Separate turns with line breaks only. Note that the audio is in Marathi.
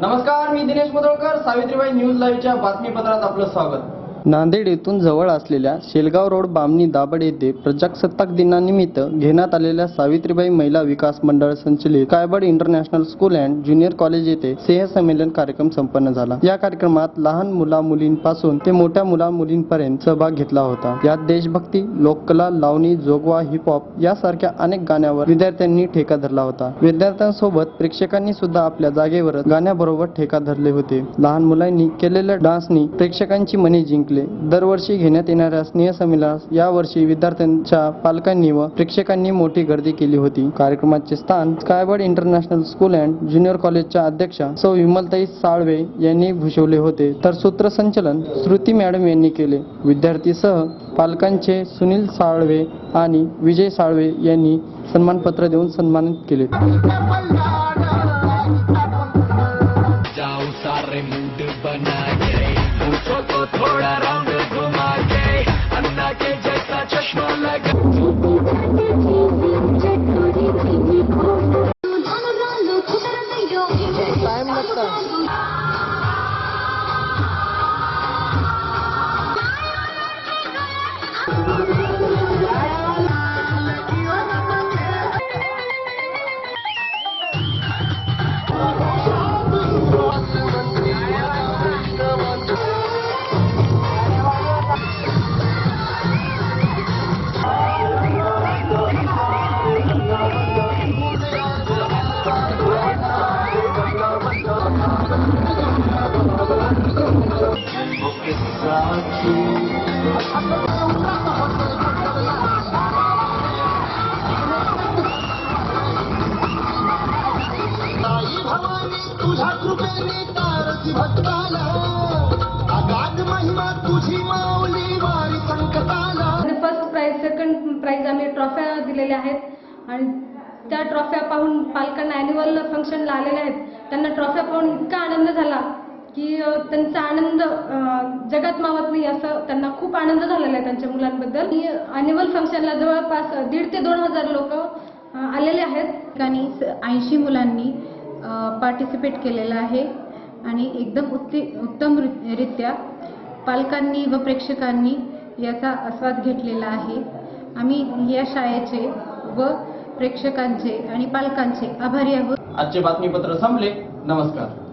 नमस्कार मी दिनेश मुदळकर सावित्रीबाई न्यूज लाईव्हच्या बातमीपत्रात आपलं स्वागत.
नांदेड येथून जवळ असलेल्या शेलगाव रोड बामणी दाभड येथे प्रजासत्ताक दिनानिमित्त घेण्यात आलेल्या सावित्रीबाई महिला विकास मंडळ संचलित कायबड international school and junior college येथे स्नेह संमेलन कार्यक्रम संपन्न झाला. या कार्यक्रमात लहान मुला मुलींपासून ते मोठ्या मुला मुलींपर्यंत सहभाग घेतला होता. यात देशभक्ती लोककला लावणी जोगवा हिपहॉप यासारख्या अनेक गाण्यावर विद्यार्थ्यांनी ठेका धरला होता. विद्यार्थ्यांसोबत प्रेक्षकांनी सुद्धा आपल्या जागेवरच गाण्याबरोबर ठेका धरले होते. लहान मुलांनी केलेल्या डान्सनी प्रेक्षकांची मने जिंक दरवर्षी घेण्यात येणाऱ्या स्नेह संमेलनास यावर्षी विद्यार्थ्यांच्या पालकांनी व प्रेक्षकांनी मोठी गर्दी केली होती. कार्यक्रमाचे स्थान Skybird international school and junior कॉलेजच्या अध्यक्षा सौ विमलताई साळवे यांनी भूषवले होते. तर सूत्रसंचलन श्रुती मॅडम यांनी केले. विद्यार्थीसह पालकांचे सुनील साळवे आणि विजय साळवे यांनी सन्मानपत्र देऊन सन्मानित केले.
जाओ सारे मूड के पूछो तो
तुझ्या कृपेने तारसी भक्ताला महिमा तुझी माऊली वारी संकटाला
फर्स्ट प्राईज सेकंड प्राइज आम्ही ट्रॉफ्या दिलेल्या आहेत. आणि त्या ट्रॉफ्या पाहून पालकांना ॲन्युअल फंक्शनला आलेल्या आहेत. त्यांना ट्रॉफ्या पाहून इतका आनंद झाला की त्यांचा आनंद जगात मावत नाही असं त्यांना खूप आनंद झालेला आहे त्यांच्या मुलांबद्दल. ॲन्युअल फंक्शनला जवळपास दीड ते दोन हजार लोक आलेले आहेत.
ठिकाणी ऐंशी मुलांनी पार्टिसिपेट केलेलं आहे. आणि एकदम उत्तम रित्या पालकांनी व प्रेक्षकांनी याचा आस्वाद घेतलेला आहे. आम्ही या शाळेचे व प्रेक्षकांचे आणि पालकांचे आभारी आहोत.
आजचे बातमीपत्र संपले. नमस्कार.